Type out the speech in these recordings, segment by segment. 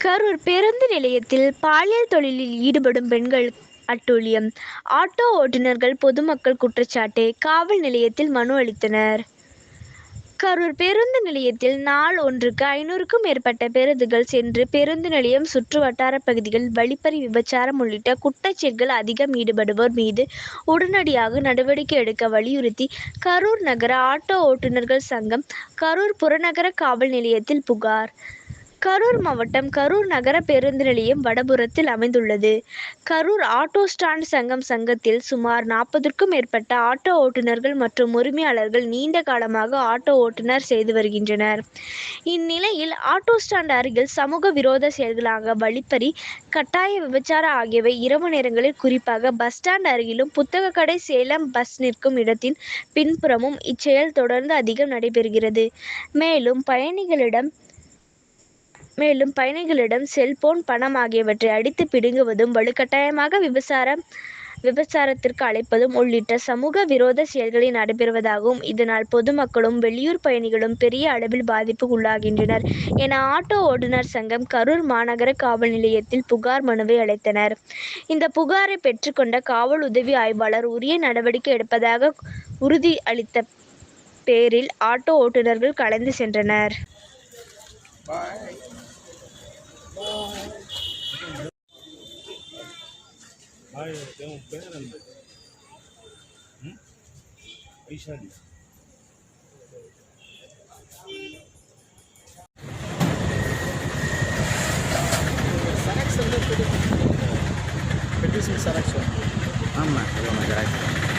கரூர் பேருந்து நிலையத்தில் பாலியல் தொழிலில் ஈடுபடும் பெண்கள் அட்டூழியம். ஆட்டோ ஓட்டுநர்கள் பொதுமக்கள் குற்றச்சாட்டு காவல் நிலையத்தில் மனு அளித்தனர். கரூர் பேருந்து நிலையத்தில் நாள் ஒன்றுக்கு ஐநூறுக்கும் மேற்பட்ட பேருந்துகள் சென்று பேருந்து நிலையம் சுற்று வட்டார பகுதிகளில் வழிப்பறி விபச்சாரம் உள்ளிட்ட குற்றச்செயல்கள் அதிகம் ஈடுபடுவோர் மீது உடனடியாக நடவடிக்கை எடுக்க வலியுறுத்தி கரூர் நகர ஆட்டோ ஓட்டுநர்கள் சங்கம் கரூர் புறநகர காவல் நிலையத்தில் புகார். கரூர் மாவட்டம் கரூர் நகர பேருந்து நிலையம் வடபுறத்தில் அமைந்துள்ளது. கரூர் ஆட்டோ ஸ்டாண்ட் சங்கம் சங்கத்தில் சுமார் நாற்பதுக்கும் மேற்பட்ட ஆட்டோ ஓட்டுநர்கள் மற்றும் உரிமையாளர்கள் நீண்ட காலமாக ஆட்டோ ஓட்டுநர் செய்து வருகின்றனர். இந்நிலையில் ஆட்டோ ஸ்டாண்ட் அருகில் சமூக விரோத செயல்களாக வழிப்பறி கட்டாய விபச்சார ஆகியவை இரவு நேரங்களில் குறிப்பாக பஸ் ஸ்டாண்ட் அருகிலும் புத்தக கடை சேலம் பஸ் நிற்கும் இடத்தின் பின்புறமும் இச்செயல் தொடர்ந்து அதிகம் நடைபெறுகிறது. மேலும் பயணிகளிடம் மேலும் பயணிகளிடம் செல்போன் பணம் ஆகியவற்றை அடித்து பிடுங்குவதும் வலுக்கட்டாயமாக விபசாரம் விபச்சாரத்திற்கு அழைப்பதும் உள்ளிட்ட சமூக விரோத செயல்களில் நடைபெறுவதாகவும் இதனால் பொதுமக்களும் வெளியூர் பயணிகளும் பெரிய அளவில் பாதிப்புக்கு உள்ளாகின்றனர் என ஆட்டோ ஓட்டுநர் சங்கம் கரூர் மாநகர காவல் நிலையத்தில் புகார் மனுவை அளித்தனர். இந்த புகாரை பெற்றுக்கொண்ட காவல் உதவி ஆய்வாளர் உரிய நடவடிக்கை எடுப்பதாக உறுதி அளித்த பேரில் ஆட்டோ ஓட்டுநர்கள் கலந்து சென்றனர். ભાઈ તે હું પહેરણ હમ પૈસાની Reducing selection. Amma, kalau nggak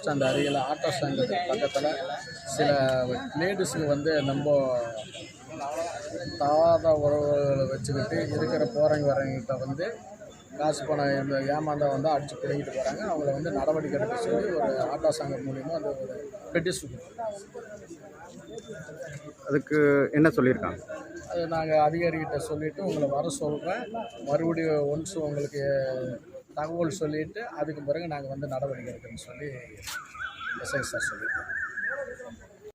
stand அருகில் ஆட்டோ ஸ்டாண்டு பக்கத்தில் சில லேடிஸுங்க வந்து நம்ம தாத உறவுகளை வச்சுக்கிட்டு இருக்கிற போகிறவங்க வரவங்கிட்ட வந்து காசு பணம் இந்த ஏமாந்தா வந்து அடித்து பிடிங்கிட்டு போகிறாங்க அவங்கள வந்து நடவடிக்கை எடுக்க சொல்லி ஒரு ஆட்டோ சங்கம் மூலிமா அந்த ஒரு பெட்டிஷன் அதுக்கு என்ன சொல்லியிருக்காங்க? அது நாங்கள் அதிகாரிகிட்ட சொல்லிவிட்டு உங்களை வர சொல்கிறேன் மறுபடியும் ஒன்ஸ் உங்களுக்கு தகவல் சொல்லிவிட்டு அதுக்கு பிறகு நாங்கள் வந்து நடவடிக்கை எடுக்கணும்னு சொல்லி எஸ்ஐ சார் சொல்லியிருக்கோம்